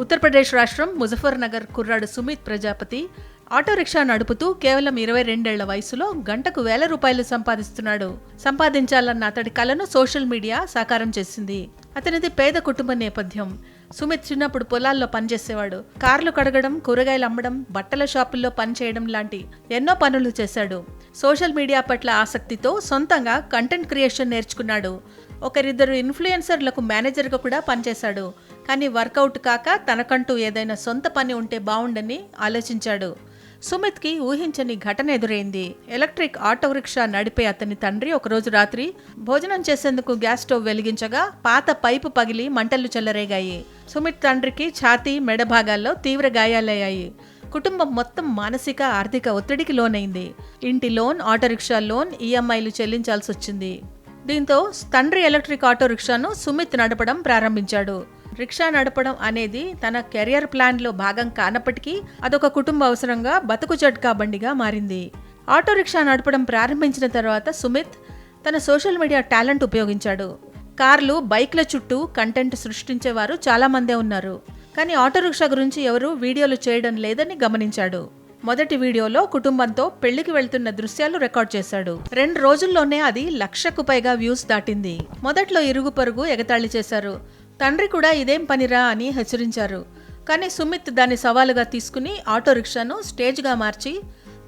ఉత్తరప్రదేశ్ రాష్ట్రం ముజఫర్నగర్ కుర్రాడు Sumit Prajapati auto rickshaw నడుపుతూ కేవలం ఇరవై రెండేళ్ళ వయసులో గంటకు వేల రూపాయలు సంపాదిస్తున్నాడు. సంపాదించాలన్న అతడి కలను సోషల్ మీడియా సాకారం చేసింది. అతనిది పేద కుటుంబ నేపథ్యం. సుమిత్ చిన్నప్పుడు పొలాల్లో పనిచేసేవాడు. కార్లు కడగడం కూరగాయలు అమ్మడం బట్టల షాపుల్లో పనిచేయడం లాంటి ఎన్నో పనులు చేశాడు. సోషల్ మీడియా పట్ల ఆసక్తితో సొంతంగా కంటెంట్ క్రియేషన్ నేర్చుకున్నాడు. ఒకరిద్దరు ఇన్ఫ్లుయెన్సర్లకు మేనేజర్గా కూడా పనిచేశాడు. కానీ వర్కౌట్ కాక తనకంటూ ఏదైనా సొంత పని ఉంటే బావుండని ఆలోచించాడు. సుమిత్కి ఊహించని ఘటన ఎదురైంది. ఎలక్ట్రిక్ ఆటో రిక్షా నడిపే అతని తండ్రి ఒకరోజు రాత్రి భోజనం చేసేందుకు గ్యాస్ స్టవ్ వెలిగించగా పాత పైపు పగిలి మంటలు చెల్లరేగాయి సుమిత్ తండ్రికి ఛాతీ మెడ భాగాల్లో తీవ్ర గాయాలయ్యాయి. కుటుంబం మొత్తం మానసిక ఆర్థిక ఒత్తిడికి లోనైంది. ఇంటి లోన్ ఆటో రిక్షా లోన్ ఈఎంఐలు చెల్లించాల్సి వచ్చింది దీంతో తండ్రి ఎలక్ట్రిక్ ఆటో రిక్షాను సుమిత్ నడపడం ప్రారంభించాడు. రిక్షా నడపడం అనేది తన కెరియర్ ప్లాన్లో భాగం కానప్పటికీ అదొక కుటుంబ అవసరంగా బతుకు జట్కా బండిగా మారింది. ఆటో రిక్షా నడపడం ప్రారంభించిన తర్వాత సుమిత్ తన సోషల్ మీడియా టాలెంట్ ఉపయోగించాడు. కార్లు బైక్ల చుట్టూ కంటెంట్ సృష్టించేవారు చాలామందే ఉన్నారు. కానీ ఆటో రిక్షా గురించి ఎవరూ వీడియోలు చేయడం లేదని గమనించాడు. మొదటి వీడియోలో కుటుంబంతో పెళ్ళికి వెళ్తున్న దృశ్యాలు రికార్డ్ చేశాడు. రెండు రోజుల్లోనే అది లక్షకు పైగా వ్యూస్ దాటింది. మొదట్లో ఇరుగు పొరుగు ఎగతాళి చేశారు. తండ్రి కూడా ఇదేం పనిరా అని హెచ్చరించారు. కానీ సుమిత్ దాన్ని సవాలుగా తీసుకుని ఆటో రిక్షాను స్టేజ్గా మార్చి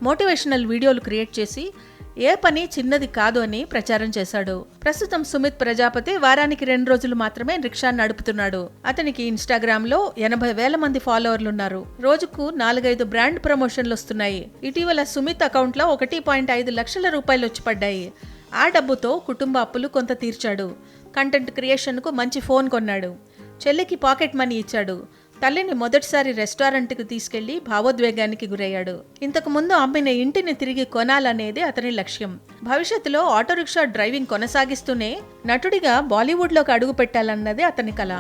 మోటివేషనల్ వీడియోలు క్రియేట్ చేసి ఏ పని చిన్నది కాదు అని ప్రచారం చేశాడు. ప్రస్తుతం సుమిత్ ప్రజాపతి వారానికి రెండు రోజులు మాత్రమే రిక్షా నడుపుతున్నాడు. అతనికి ఇన్స్టాగ్రామ్లో ఎనభై వేల మంది ఫాలోవర్లు ఉన్నారు రోజుకు నాలుగైదు బ్రాండ్ ప్రమోషన్లు వస్తున్నాయి. ఇటీవల సుమిత్ అకౌంట్లో ఒకటి పాయింట్ ఐదు లక్షల రూపాయలు వచ్చి పడ్డాయి. ఆ డబ్బుతో కుటుంబ అప్పులు కొంత తీర్చాడు. కంటెంట్ క్రియేషన్కు మంచి ఫోన్ కొన్నాడు. చెల్లికి పాకెట్ మనీ ఇచ్చాడు. తల్లిని మొదటిసారి రెస్టారెంట్కి తీసుకెళ్ళి భావోద్వేగానికి గురయ్యాడు. ఇంతకు ముందు అమ్మిన ఇంటిని తిరిగి కొనాలనేది అతని లక్ష్యం. భవిష్యత్తులో ఆటోరిక్షా డ్రైవింగ్ కొనసాగిస్తూనే నటుడిగా బాలీవుడ్లోకి అడుగు పెట్టాలన్నదే అతని కల.